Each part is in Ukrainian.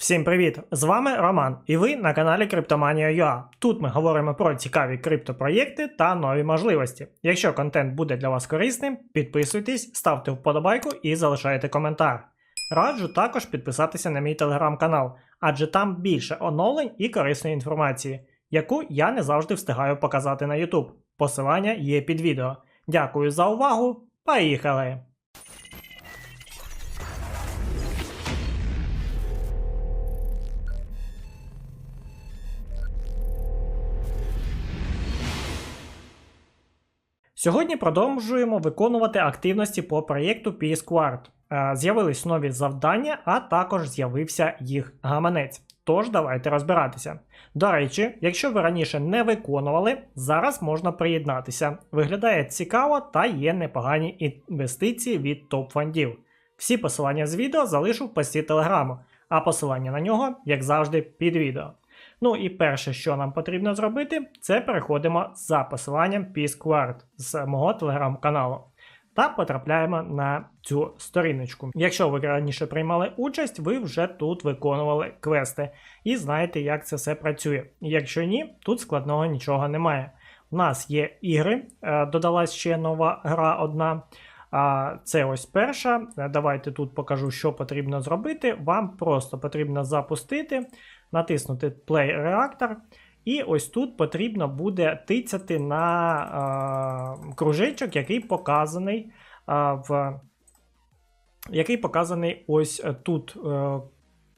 Всім привіт! З вами Роман, і ви на каналі Криптоманія.ua. Тут ми говоримо про цікаві криптопроєкти та нові можливості. Якщо контент буде для вас корисним, підписуйтесь, ставте вподобайку і залишайте коментар. Раджу також підписатися на мій телеграм-канал, адже там більше оновлень і корисної інформації, яку я не завжди встигаю показати на YouTube. Посилання є під відео. Дякую за увагу. Поїхали! Сьогодні продовжуємо виконувати активності по проєкту Quart. Е, З'явились нові завдання, а також з'явився їх гаманець. Тож давайте розбиратися. До речі, якщо ви раніше не виконували, зараз можна приєднатися. Виглядає цікаво та є непогані інвестиції від топ-фондів. Всі посилання з відео залишу в пості телеграму, а посилання на нього, як завжди, під відео. Ну і перше, що нам потрібно зробити, це переходимо за посиланням Peace з мого телеграм-каналу та потрапляємо на цю сторіночку. Якщо ви раніше приймали участь, ви вже тут виконували квести і знаєте, як це все працює. Якщо ні, тут складного нічого немає. У нас є ігри, е, додалась ще нова гра одна. Це ось перша. Давайте тут покажу, що потрібно зробити. Вам просто потрібно запустити, натиснути Play Reactor. І ось тут потрібно буде тицяти на е, кружечок, який показаний е, в який показаний ось тут е,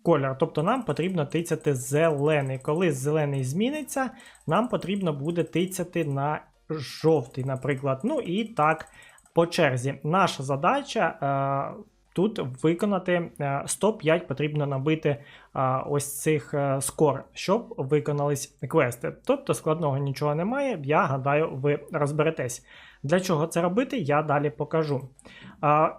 колір. Тобто нам потрібно тицяти зелений. Коли зелений зміниться, нам потрібно буде тицяти на жовтий, наприклад. Ну і так по черзі. Наша задача. Е, Тут виконати е, 105 потрібно набити е, ось цих е, скор, щоб виконались квести. Тобто складного нічого немає, я гадаю, ви розберетесь. Для чого це робити, я далі покажу.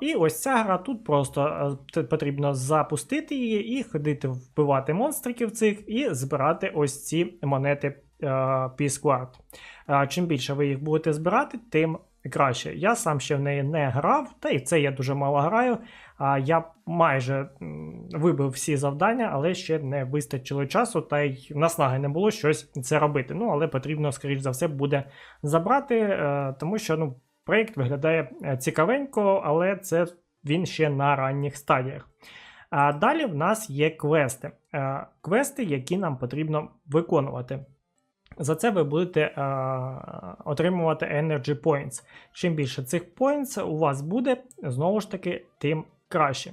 І ось ця гра тут просто потрібно запустити її і ходити вбивати монстриків цих і збирати ось ці монети Peace. Чим більше ви їх будете збирати, тим краще. Я сам ще в неї не грав, та і це я дуже мало граю. А я майже вибив всі завдання, але ще не вистачило часу, та й наснаги не було щось це робити. Ну, але потрібно, скоріш за все, буде забрати, е, тому що ну, проєкт виглядає е, цікавенько, але це він ще на ранніх стадіях. А далі в нас є квести. Е, квести, які нам потрібно виконувати. За це ви будете е, отримувати Energy Points. Чим більше цих points у вас буде, знову ж таки, тим краще.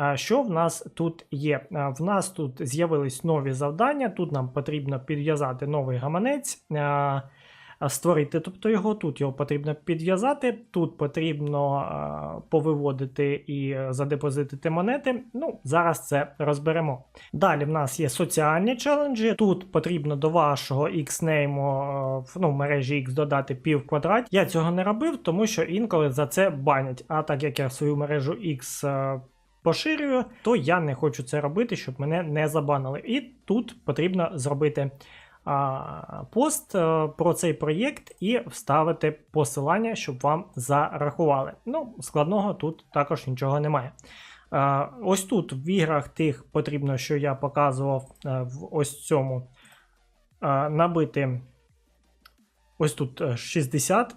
Е, що в нас тут є? Е, в нас тут з'явились нові завдання. Тут нам потрібно підв'язати новий гаманець. Е, створити. Тобто його тут його потрібно підв'язати, тут потрібно повиводити і задепозитити монети. Ну, зараз це розберемо. Далі в нас є соціальні челенджі. Тут потрібно до вашого X-нейму ну, в мережі X додати пів квадрат. Я цього не робив, тому що інколи за це банять. А так як я свою мережу X. Поширюю, то я не хочу це робити, щоб мене не забанили. І тут потрібно зробити пост е, про цей проєкт і вставити посилання, щоб вам зарахували. Ну, складного тут також нічого немає. Е, ось тут в іграх тих потрібно, що я показував е, в ось цьому, набити ось тут 60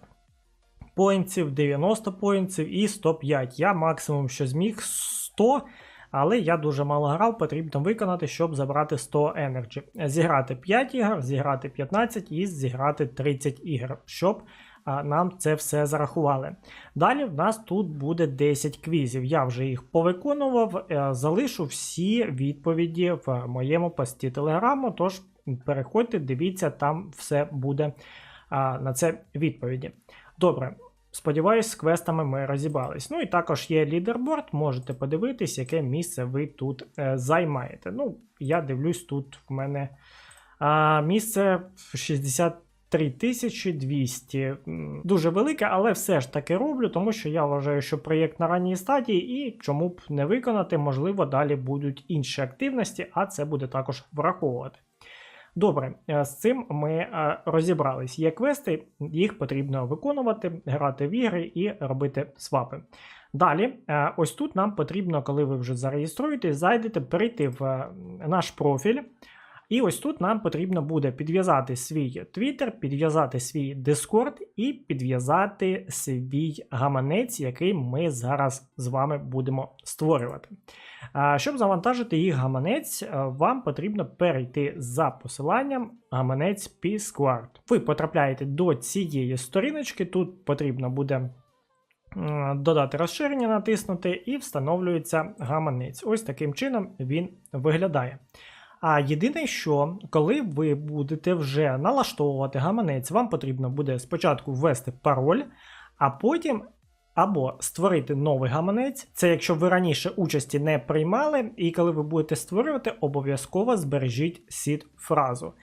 поінтів, 90 поінтів і 105. Я максимум, що зміг 100. Але я дуже мало грав, потрібно виконати, щоб забрати 100 Energy. Зіграти 5 ігор, зіграти 15 і зіграти 30 ігор, щоб нам це все зарахували. Далі в нас тут буде 10 квізів. Я вже їх повиконував, е, залишу всі відповіді в моєму пості телеграму. Тож переходьте, дивіться, там все буде на це відповіді. Добре. Сподіваюсь, з квестами ми розібрались. Ну і також є лідерборд, можете подивитись, яке місце ви тут е, займаєте. Ну, я дивлюсь, тут в мене а, місце 63 200. Дуже велике, але все ж таки роблю, тому що я вважаю, що проєкт на ранній стадії, і чому б не виконати, можливо, далі будуть інші активності, а це буде також враховувати. Добре, е, з цим ми е, розібрались. Є квести, їх потрібно виконувати, грати в ігри і робити свапи. Далі, е, ось тут нам потрібно, коли ви вже зареєструєтесь, зайдете, перейти в наш профіль. І ось тут нам потрібно буде підв'язати свій Twitter, підв'язати свій Discord і підв'язати свій гаманець, який ми зараз з вами будемо створювати. Щоб завантажити їх гаманець, е, вам потрібно перейти за посиланням гаманець P-Squared. Ви потрапляєте до цієї сторіночки, тут потрібно буде додати розширення, натиснути, і встановлюється гаманець. Ось таким чином він виглядає. А єдине, що коли ви будете вже налаштовувати гаманець, вам потрібно буде спочатку ввести пароль, а потім або створити новий гаманець. Це якщо ви раніше участі не приймали, і коли ви будете створювати, обов'язково збережіть сід фразу.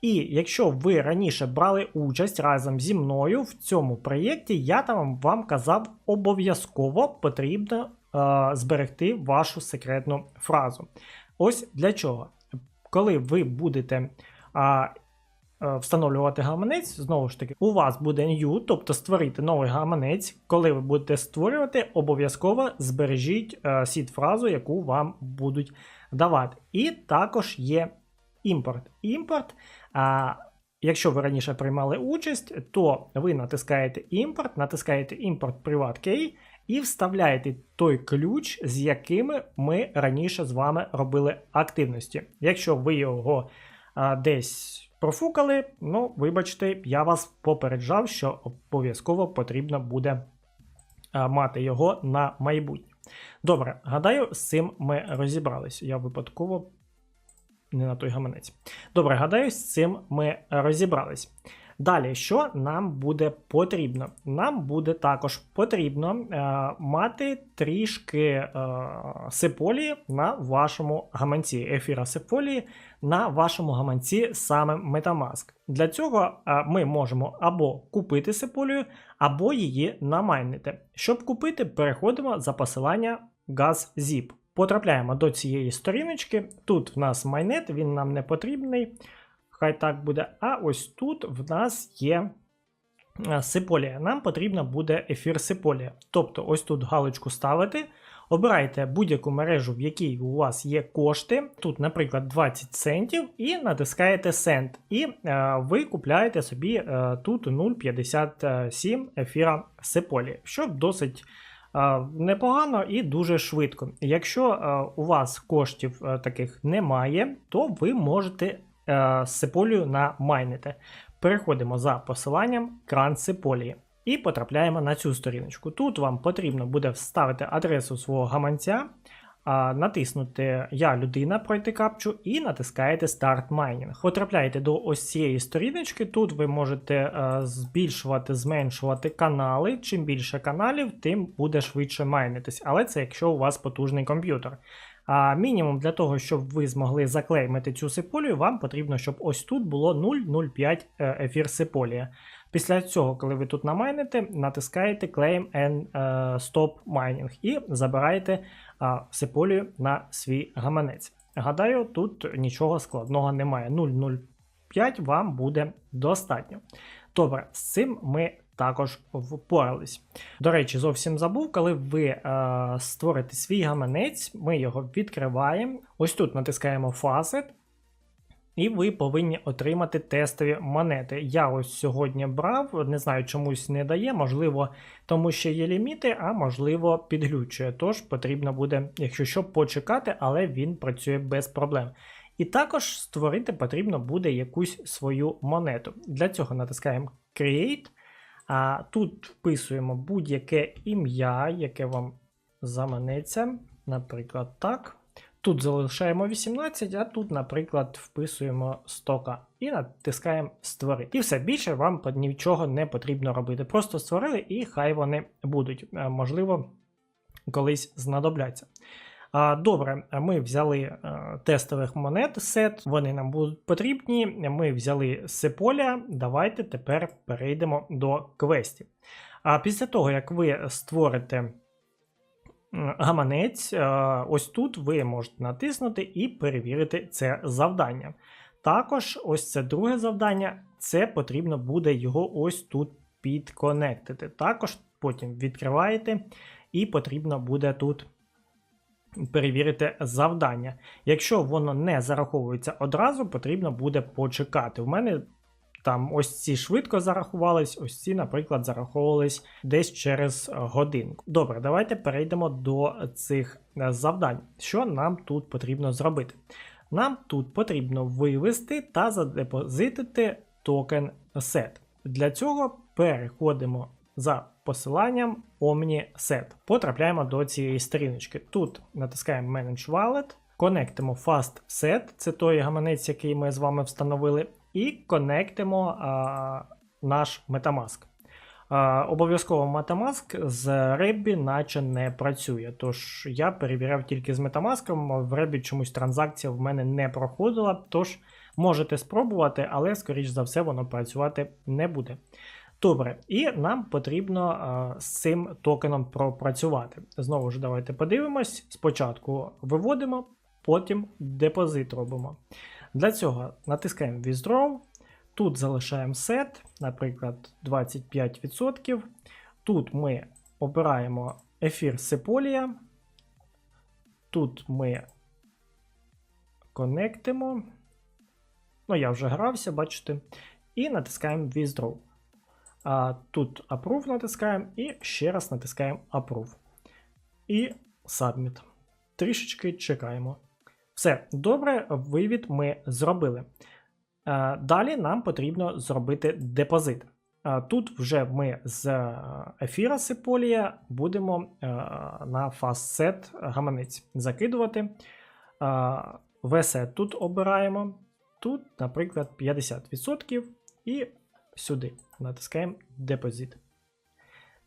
І якщо ви раніше брали участь разом зі мною в цьому проєкті, я там вам казав, обов'язково потрібно е, зберегти вашу секретну фразу. Ось для чого. Коли ви будете а, е, встановлювати гаманець, знову ж таки, у вас буде new, тобто створити новий гаманець. Коли ви будете створювати, обов'язково збережіть е, сід фразу, яку вам будуть давати. І також є імпорт. Імпорт. Якщо ви раніше приймали участь, то ви натискаєте імпорт, натискаєте імпорт PrivatKey і вставляєте той ключ, з якими ми раніше з вами робили активності. Якщо ви його а, десь профукали, ну, вибачте, я вас попереджав, що обов'язково потрібно буде а, мати його на майбутнє. Добре, гадаю, з цим ми розібрались. Я випадково не на той гаманець. Добре, гадаю, з цим ми розібрались. Далі, що нам буде потрібно? Нам буде також потрібно е, мати трішки е, сиполії на вашому гаманці, ефіра сиполії на вашому гаманці саме Metamask. Для цього е, ми можемо або купити сиполію, або її намайнити. Щоб купити, переходимо за посилання GazZip. Потрапляємо до цієї сторіночки. Тут в нас майнет, він нам не потрібний. Хай так буде. А ось тут в нас є е, сиполія. Нам потрібно буде ефір сиполія. Тобто, ось тут галочку ставити. Обирайте будь-яку мережу, в якій у вас є кошти. Тут, наприклад, 20 центів, і натискаєте Send. І е, ви купляєте собі е, тут 0,57 ефіра сиполі, що досить. Е, непогано і дуже швидко. Якщо е, у вас коштів е, таких немає, то ви можете сиполію намайнити. Переходимо за посиланням кран сиполії і потрапляємо на цю сторіночку. Тут вам потрібно буде вставити адресу свого гаманця, натиснути Я людина пройти капчу і натискаєте Start Mining. Потрапляєте до ось цієї сторіночки. Тут ви можете е, збільшувати, зменшувати канали. Чим більше каналів, тим буде швидше майнитись. Але це якщо у вас потужний комп'ютер. А мінімум для того, щоб ви змогли заклеймити цю сиполію, вам потрібно, щоб ось тут було 0,05 е, ефір сиполія. Після цього, коли ви тут намайните, натискаєте Claim and uh, Stop Mining і забираєте сиполію на свій гаманець. Гадаю, тут нічого складного немає. 0,05 вам буде достатньо. Добре, з цим ми також впорались. До речі, зовсім забув, коли ви е, створите свій гаманець, ми його відкриваємо. Ось тут натискаємо Facet. І ви повинні отримати тестові монети. Я ось сьогодні брав, не знаю, чомусь не дає, можливо, тому що є ліміти, а можливо, підглючує. Тож потрібно буде, якщо що, почекати, але він працює без проблем. І також створити потрібно буде якусь свою монету. Для цього натискаємо Create. А Тут вписуємо будь-яке ім'я, яке вам заманеться. Наприклад, так. Тут залишаємо 18, а тут, наприклад, вписуємо стока і натискаємо Створити. І все більше вам нічого не потрібно робити. Просто створили і хай вони будуть. Е, можливо, колись знадобляться. Добре, ми взяли е, тестових монет сет, вони нам будуть потрібні. Ми взяли сеполя. Давайте тепер перейдемо до квестів. А після того, як ви створите гаманець, е, ось тут ви можете натиснути і перевірити це завдання. Також, ось це друге завдання, це потрібно буде його ось тут підконектити. Також потім відкриваєте і потрібно буде тут перевірити завдання. Якщо воно не зараховується одразу, потрібно буде почекати. У мене там ось ці швидко зарахувались, ось ці, наприклад, зараховувались десь через годинку. Добре, давайте перейдемо до цих е, завдань. Що нам тут потрібно зробити? Нам тут потрібно вивести та задепозитити токен SET. Для цього переходимо за посиланням OmniSet. Потрапляємо до цієї сторіночки. Тут натискаємо Manage Wallet, конектимо FastSet, це той гаманець, який ми з вами встановили, і конектимо а, наш Metamask. Обов'язково Metamask з Rebby наче не працює. Тож я перевіряв тільки з Metamask, в Rebby чомусь транзакція в мене не проходила. Тож можете спробувати, але, скоріш за все, воно працювати не буде. Добре, і нам потрібно а, з цим токеном пропрацювати. Знову ж, давайте подивимось. Спочатку виводимо, потім депозит робимо. Для цього натискаємо Withdraw. Тут залишаємо set, наприклад, 25%. Тут ми обираємо ефір Sepolia. Тут ми конектимо. Ну, я вже грався, бачите. І натискаємо Withdraw. Тут Approve натискаємо і ще раз натискаємо Approve. І Submit. Трішечки чекаємо. Все, добре, вивід ми зробили. Далі нам потрібно зробити депозит. Тут вже ми з ефіра Sepolia будемо на FastSet гаманець закидувати. VSET тут обираємо. Тут, наприклад, 50% і сюди натискаємо депозит.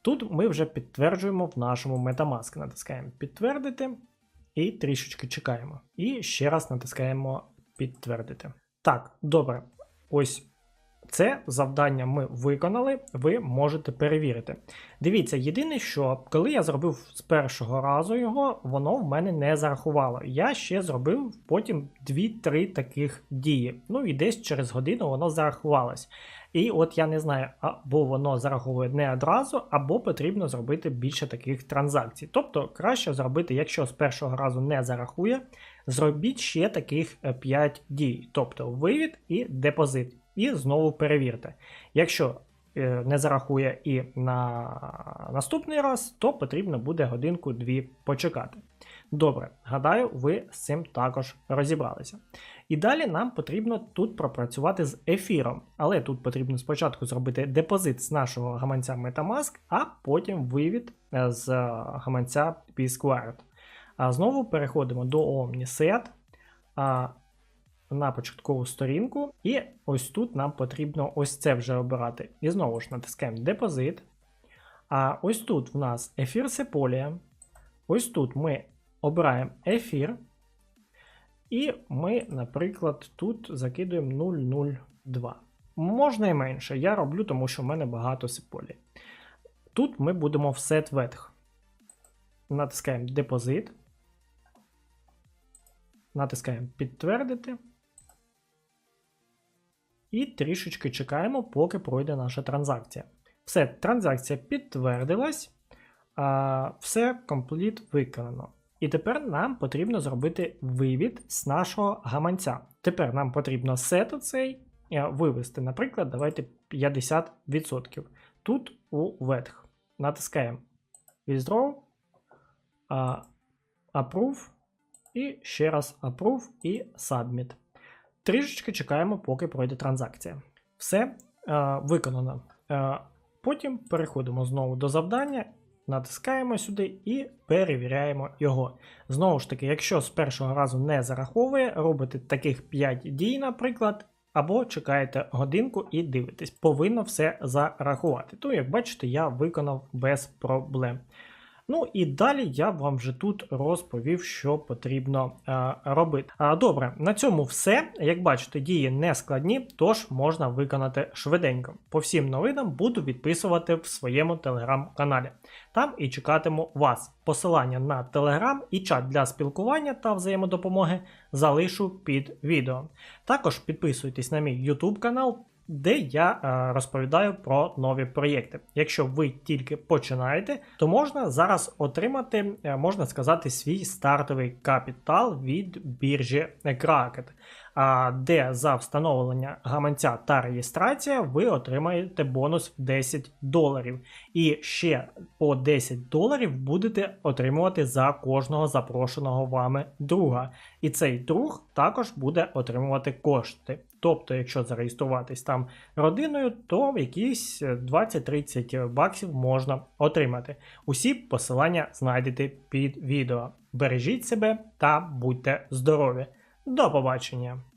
Тут ми вже підтверджуємо в нашому Metamask. Натискаємо підтвердити і трішечки чекаємо. І ще раз натискаємо підтвердити. Так, добре. Ось це завдання ми виконали, ви можете перевірити. Дивіться, єдине, що коли я зробив з першого разу його, воно в мене не зарахувало. Я ще зробив потім 2-3 таких дії. Ну і десь через годину воно зарахувалось. І от я не знаю, або воно зараховує не одразу, або потрібно зробити більше таких транзакцій. Тобто краще зробити, якщо з першого разу не зарахує, зробіть ще таких 5 дій, тобто вивід і депозит. І знову перевірте. Якщо е, не зарахує і на наступний раз, то потрібно буде годинку-дві почекати. Добре, гадаю, ви з цим також розібралися. І далі нам потрібно тут пропрацювати з ефіром. Але тут потрібно спочатку зробити депозит з нашого гаманця Metamask, а потім вивід е, з гаманця P-Squared. Знову переходимо до OmniSet на початкову сторінку, і ось тут нам потрібно ось це вже обирати. І знову ж натискаємо депозит. А ось тут в нас ефір Sepolia. Ось тут ми обираємо ефір. І ми, наприклад, тут закидуємо 0,02. Можна і менше. Я роблю, тому що в мене багато сеполі. Тут ми будемо в set ветх. Натискаємо депозит. Натискаємо підтвердити. І трішечки чекаємо, поки пройде наша транзакція. Все, транзакція підтвердилась. Все компліт виконано. І тепер нам потрібно зробити вивід з нашого гаманця. Тепер нам потрібно сет оцей е, вивести, наприклад, давайте 50%. Тут у ветх. Натискаємо Withdraw, Approve, і ще раз Approve і Submit. Трішечки чекаємо, поки пройде транзакція. Все е, виконано. Е, потім переходимо знову до завдання Натискаємо сюди і перевіряємо його. Знову ж таки, якщо з першого разу не зараховує, робите таких 5 дій, наприклад, або чекаєте годинку і дивитесь. Повинно все зарахувати. То, як бачите, я виконав без проблем. Ну і далі я вам вже тут розповів, що потрібно е, робити. А, Добре, на цьому все. Як бачите, дії не складні, тож можна виконати швиденько. По всім новинам буду відписувати в своєму телеграм-каналі. Там і чекатиму вас. Посилання на телеграм і чат для спілкування та взаємодопомоги залишу під відео. Також підписуйтесь на мій YouTube канал де я е, розповідаю про нові проєкти. Якщо ви тільки починаєте, то можна зараз отримати, е, можна сказати, свій стартовий капітал від біржі Kraken, де за встановлення гаманця та реєстрація ви отримаєте бонус в 10 доларів. І ще по 10 доларів будете отримувати за кожного запрошеного вами друга. І цей друг також буде отримувати кошти. Тобто, якщо зареєструватись там родиною, то якісь 20-30 баксів можна отримати. Усі посилання знайдете під відео. Бережіть себе та будьте здорові! До побачення!